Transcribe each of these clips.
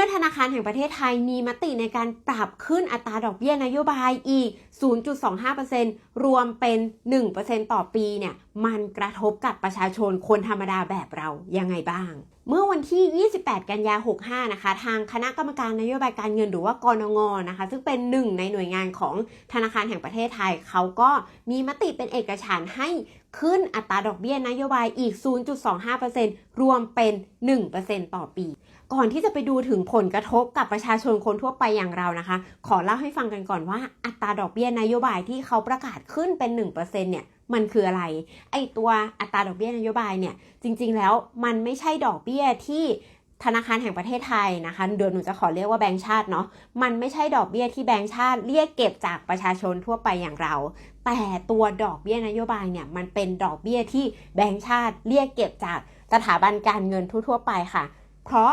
มื่อธนาคารแห่งประเทศไทยมีมติในการปรับขึ้นอัตราดอกเบี้ยนโยบายอีก 0.25%รวมเป็น 1%ต่อปีเนี่ย มันกระทบกับประชาชนคนธรรมดาแบบเรายังไงบ้าง เมื่อวันที่ 28 กันยา 65 นะคะ ทางคณะกรรมการนโยบายการเงินหรือว่ากรงงนะคะ ซึ่งเป็นหนึ่งในหน่วยงานของธนาคารแห่งประเทศไทย เขาก็มีมติเป็นเอกฉันท์ให้ ขึ้นอัตราดอกเบี้ยนโยบายอีก 0.25%รวมเป็น 1%ต่อปี ก่อนที่จะไปดูถึงผลกระทบกับประชาชนคนทั่วไปอย่างเรานะคะ ขอเล่าให้ฟังกันก่อนว่าอัตราดอกเบี้ยนโยบายที่เขาประกาศขึ้นเป็น 1%เนี่ยมันคืออะไร ไอตัวอัตราดอกเบี้ยนโยบายเนี่ยจริงๆแล้วมันไม่ใช่ดอกเบี้ยที่ ธนาคารแห่งประเทศไทยนะคะเดี๋ยวหนูจะขอเรียกว่าแบงก์ชาติเนาะมันไม่ใช่ดอกเบี้ยที่แบงก์ชาติเรียกเก็บจากประชาชนทั่วไปอย่างเรา แต่ตัวดอกเบี้ยนโยบายเนี่ยมันเป็นดอกเบี้ยที่แบงก์ชาติเรียกเก็บจากสถาบันการเงินทั่ว ๆ ไปค่ะ เพราะ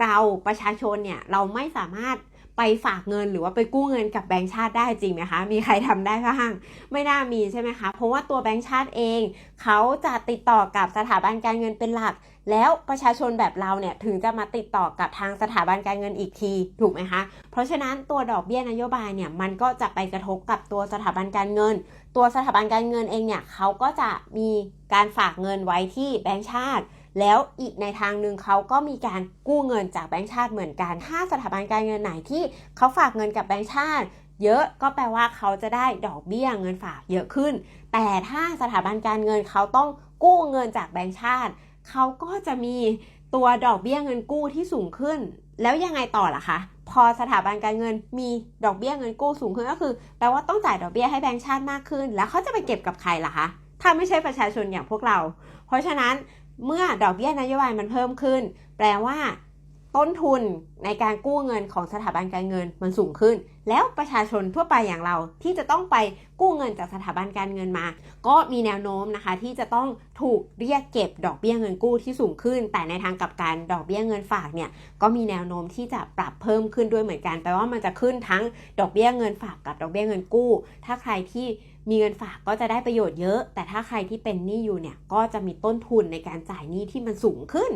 เราประชาชนเนี่ยเราไม่สามารถ ไปฝากเงินหรือว่าไปกู้เงินกับแบงก์ชาติได้จริงไหมคะ มีใครทำได้บ้าง ไม่น่ามีใช่ไหมคะ เพราะว่าตัวแบงก์ชาติเอง เขาจะติดต่อกับสถาบันการเงินเป็นหลัก แล้วประชาชนแบบเราเนี่ยถึงจะมาติดต่อกับทางสถาบันการเงินอีกทีถูกไหมคะ เพราะฉะนั้นตัวดอกเบี้ยนโยบายเนี่ยมันก็จะไปกระทบกับตัวสถาบันการเงิน ตัวสถาบันการเงินเองเนี่ยเขาก็จะมีการฝากเงินไว้ที่แบงก์ชาติ แล้วอีกในทางหนึ่งเขาก็มีการกู้เงินจากแบงก์ชาติเหมือนกัน ถ้าสถาบันการเงินไหนที่เขาฝากเงินกับแบงก์ชาติ เยอะก็แปลว่าเขาจะได้ดอกเบี้ยเงินฝากเยอะขึ้น แต่ถ้าสถาบันการเงินเขาต้องกู้เงินจากแบงก์ชาติ เขาก็จะมีตัวดอกเบี้ยเงินกู้ที่สูงขึ้น แล้วยังไงต่อล่ะคะพอสถาบันการเงินมีดอกเบี้ยเงินกู้สูงขึ้นก็คือแปลว่าต้องจ่ายดอกเบี้ยให้แบงก์ชาติมากขึ้น แล้วเขาจะไปเก็บกับใครล่ะคะถ้าไม่ใช่ประชาชนอย่างพวกเรา เพราะฉะนั้น เมื่อดอกเบี้ยนโยบายมันเพิ่มขึ้น แปลว่า ต้นทุนในการกู้เงินของสถาบันการเงินมันสูงขึ้น แล้วประชาชนทั่วไปอย่างเราที่จะต้องไปกู้เงินจากสถาบันการเงินมา ก็มีแนวโน้มนะคะ ที่จะต้องถูกเรียกเก็บดอกเบี้ยเงินกู้ที่สูงขึ้น แต่ในทางกลับการดอกเบี้ยเงินฝากเนี่ยก็มีแนวโน้มที่จะปรับเพิ่มขึ้นด้วยเหมือนกันแปลว่ามันจะขึ้นทั้งดอกเบี้ยเงินฝากกับดอกเบี้ยเงินกู้ ถ้าใครที่มีเงินฝากก็จะได้ประโยชน์เยอะ แต่ถ้าใครที่เป็นหนี้อยู่เนี่ยก็จะมีต้นทุนในการจ่ายหนี้ที่มันสูงขึ้น